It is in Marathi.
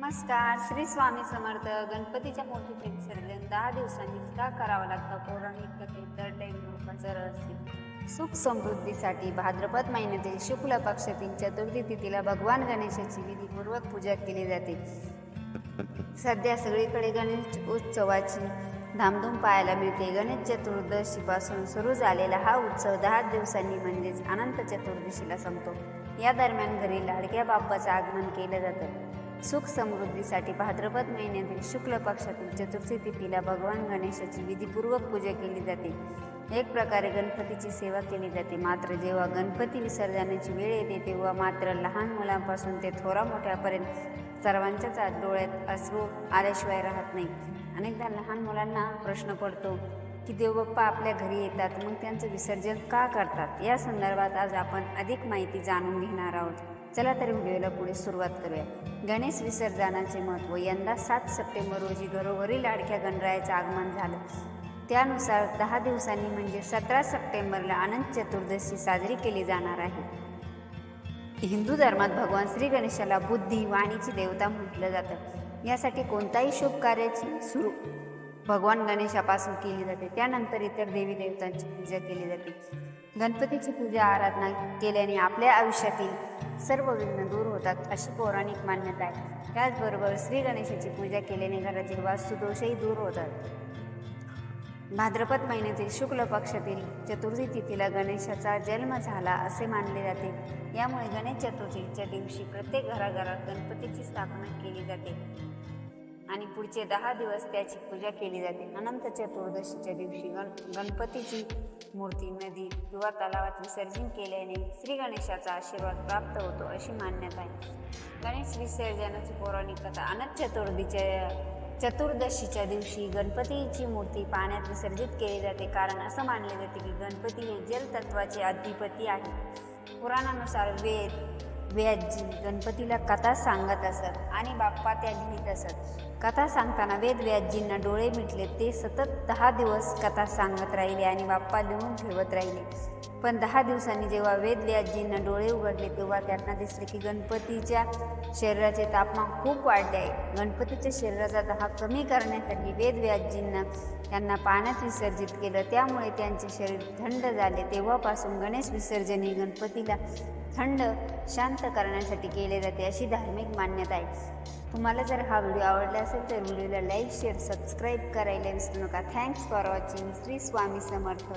नमस्कार. श्री स्वामी समर्थ गणपतीच्या मूर्तीचे विसर्जन दहा दिवसांनीच का करावं लागतं. पौराणिक कथेत दर टाईम रूपाचं रहस्य. सुख समृद्धीसाठी भाद्रपद महिन्यातील शुक्ल पक्षातील चतुर्थी तिथीला भगवान गणेशाची विधीपूर्वक पूजा केली जाते. सध्या सगळीकडे गणेश उत्सवाची धामधूम पाहायला मिळते. गणेश चतुर्दशीपासून सुरू झालेला हा उत्सव दहा दिवसांनी म्हणजेच अनंत चतुर्दशीला संपतो. या दरम्यान घरी लाडक्या बाप्पाचं आगमन केलं जातं. सुख समृद्धीसाठी भाद्रपद महिन्यातील शुक्ल पक्षातील चतुर्थी तिथीला भगवान गणेशाची विधीपूर्वक पूजा केली जाते. एक प्रकारे गणपतीची सेवा केली जाते. मात्र जेव्हा गणपती विसर्जनाची वेळ येते तेव्हा मात्र लहान मुलांपासून ते थोरा मोठ्यापर्यंत सर्वांच्याच डोळ्यात अश्रू आल्याशिवाय राहत नाही. अनेकदा लहान मुलांना प्रश्न पडतो की देवबाप्पा आपल्या घरी येतात मग त्यांचं विसर्जन का करतात? या संदर्भात आज आपण अधिक माहिती जाणून घेणार आहोत. चला तर व्हिडिओला पुढे सुरुवात करूया. गणेश विसर्जनाचे महत्त्व. यंदा सात सप्टेंबर रोजी घरोघरी लाडक्या गणरायाचं आगमन झालं. त्यानुसार दहा दिवसांनी म्हणजे सतरा सप्टेंबरला अनंत चतुर्दशी साजरी केली जाणार आहे. हिंदू धर्मात भगवान श्री गणेशाला बुद्धी वाणीची देवता म्हटलं जातं. यासाठी कोणताही शुभ कार्याची सुरू भगवान गणेशापासून केली जाते. त्यानंतर इतर देवी देवतांची पूजा केली जाते. गणपतीची पूजा आराधना केल्याने आपल्या आयुष्यातील सर्व विघ्न दूर होतात अशी पौराणिक मान्यता आहे. त्याचबरोबर श्री गणेशाची पूजा केल्याने घरातील वास्तुदोषही दूर होतात. भाद्रपद महिन्यातील शुक्ल पक्षातील चतुर्थी तिथीला गणेशाचा जन्म झाला असे मानले जाते. यामुळे गणेश चतुर्थीच्या दिवशी प्रत्येक घराघरात गणपतीची स्थापना केली जाते. आणि पुढचे दहा दिवस त्याची पूजा केली जाते. अनंत चतुर्दशीच्या दिवशी गण गणपतीची मूर्ती नदी किंवा तलावात विसर्जन केल्याने श्री गणेशाचा आशीर्वाद प्राप्त होतो अशी मान्यता आहे. गणेश विसर्जनाची पौराणिक कथा अनंत चतुर्दीच्या चतुर्दशीच्या दिवशी गणपतीची मूर्ती पाण्यात विसर्जित केली जाते. कारण असं मानले जाते की गणपती हे जलतत्वाचे अधिपती आहे. पुराणानुसार वेद वेदजी गणपतीला कथा सांगत असत आणि बाप्पा त्या लिहित असत. कथा सांगताना वेद व्याजींना डोळे मिटले. ते सतत दहा दिवस कथा सांगत राहिले आणि बाप्पा लिहून ठेवत राहिले. पण दहा दिवसांनी जेव्हा वेदव्याजींना डोळे उघडले तेव्हा त्यांना दिसले की गणपतीच्या शरीराचे तापमान खूप वाढले आहे. गणपतीच्या शरीराचा दहा कमी करण्यासाठी वेदव्याजींना त्यांना पाण्यात विसर्जित केलं. त्यामुळे त्यांचे शरीर थंड झाले. तेव्हापासून गणेश विसर्जन हे गणपतीला थंड शांत करण्यासाठी केले जाते अशी धार्मिक मान्यता आहे. तुम्हाला जर हा व्हिडिओ आवडला असेल तर व्हिडिओला लाईक शेअर सबस्क्राईब करायला विसरू नका. Thanks for watching Shri Swami Samarth.